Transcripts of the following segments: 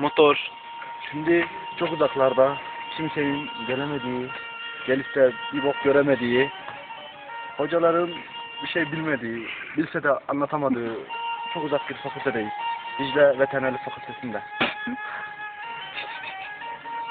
motor. Şimdi çok uzaklarda kimsenin gelemediği, gelip de bir bok göremediği, hocaların bir şey bilmediği, bilse de anlatamadığı çok uzak bir fakültedeyiz. Dicle Veterinerlik Fakültesinde.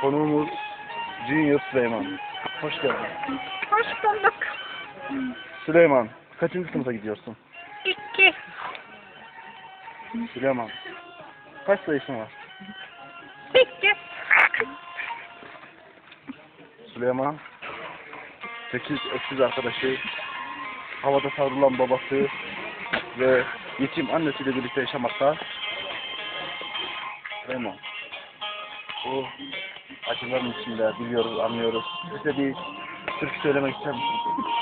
Konuğumuz Junior Süleyman. Hoş geldin. Hoş bulduk. Süleyman, kaçıncı sınıfa gidiyorsun? İki. Süleyman, kaç sayısın var? Sekiz. Süleyman, 8 öksüz arkadaşı, havada savrulan babası ve yetim annesiyle birlikte yaşamakta. Süleyman, bu acıların içinde biliyoruz, anlıyoruz. Bize bir türkü söylemek ister misin?